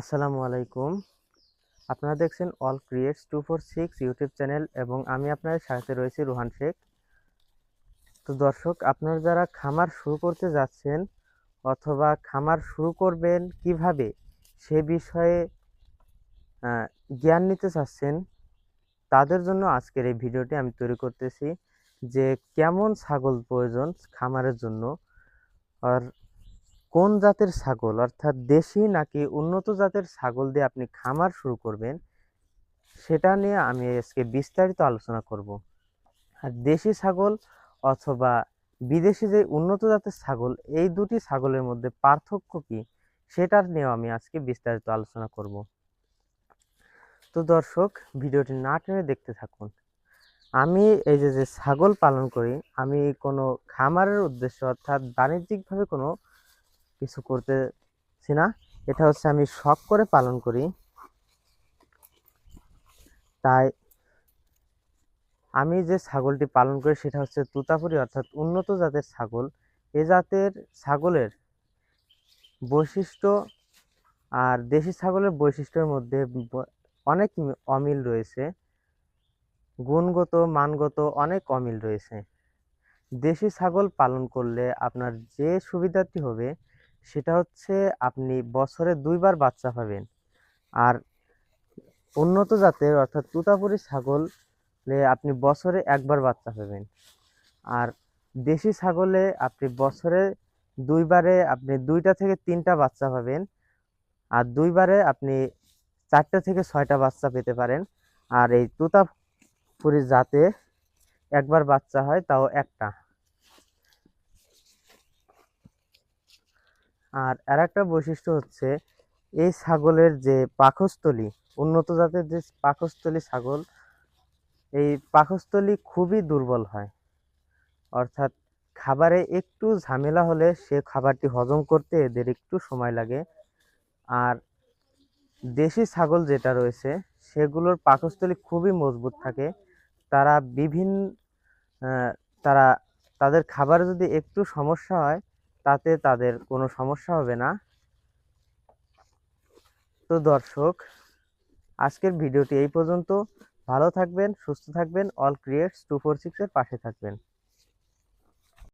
আসসালামু আলাইকুম। আপনারা দেখছেন all creates two four six YouTube channel এবং আমি আপনাদের সাথে রয়েছি রোহান শেখ। তো দর্শক, আপনারা যারা খামার শুরু করতে যাচ্ছেন অথবা খামার শুরু করবেন কীভাবে সে বিষয়ে জ্ঞান নিতে চাচ্ছেন, তাদের জন্য আজকের এই ভিডিওটি আমি তৈরি করতেছি যে কেমন ছাগল প্রয়োজন খামারের জন্য। আর কোন জাতের ছাগল, অর্থাৎ দেশি নাকি উন্নত জাতের ছাগল দিয়ে আপনি খামার শুরু করবেন, সেটা নিয়ে আমি আজকে বিস্তারিত আলোচনা করব। আর দেশি ছাগল অথবা বিদেশি যে উন্নত জাতের ছাগল, এই দুটি ছাগলের মধ্যে পার্থক্য কি, সেটার নিয়েও আমি আজকে বিস্তারিত আলোচনা করব। তো দর্শক, ভিডিওটি না টেনে দেখতে থাকুন। আমি এই যে যে ছাগল পালন করি, আমি কোনো খামারের উদ্দেশ্য অর্থাৎ বাণিজ্যিকভাবে কোনো কিছু করতেছি না। এটা হচ্ছে আমি শখ করে পালন করি। তাই আমি যে ছাগলটি পালন করি সেটা হচ্ছে তুতাপুরি, অর্থাৎ উন্নত জাতের ছাগল। এ জাতের ছাগলের বৈশিষ্ট্য আর দেশি ছাগলের বৈশিষ্ট্যের মধ্যে অনেক অমিল রয়েছে। গুণগত, মানগত অনেক অমিল রয়েছে। দেশি ছাগল পালন করলে আপনার যে সুবিধাটি হবে সেটা হচ্ছে আপনি বছরে দুইবার বাচ্চা পাবেন। আর উন্নত জাতের অর্থাৎ তুতাপুরি ছাগলে আপনি বছরে একবার বাচ্চা পাবেন। আর দেশি ছাগলে আপনি বছরে দুইবারে আপনি দুইটা থেকে তিনটা বাচ্চা পাবেন। আর দুইবারে আপনি চারটা থেকে ছয়টা বাচ্চা পেতে পারেন। আর এই তুতাপুরি জাতে একবার বাচ্চা হয়, তাও একটা। আর আর একটা বৈশিষ্ট্য হচ্ছে এই ছাগলের যে পাকস্থলী, উন্নত জাতের যে পাকস্থলী ছাগল, এই পাখস্থলী খুবই দুর্বল হয়। অর্থাৎ খাবারে একটু ঝামেলা হলে সে খাবারটি হজম করতে এদের একটু সময় লাগে। আর দেশি ছাগল যেটা রয়েছে, সেগুলোর পাকস্থলী খুবই মজবুত থাকে। তারা বিভিন্ন তারা, তাদের খাবারে যদি একটু সমস্যা হয় তাতে তাদের কোনো সমস্যা হবে না। তো দর্শক, আজকের ভিডিওটি এই পর্যন্ত। ভালো থাকবেন, সুস্থ থাকবেন। অল ক্রিয়েটস টু ফোর সিক্সের পাশে থাকবেন।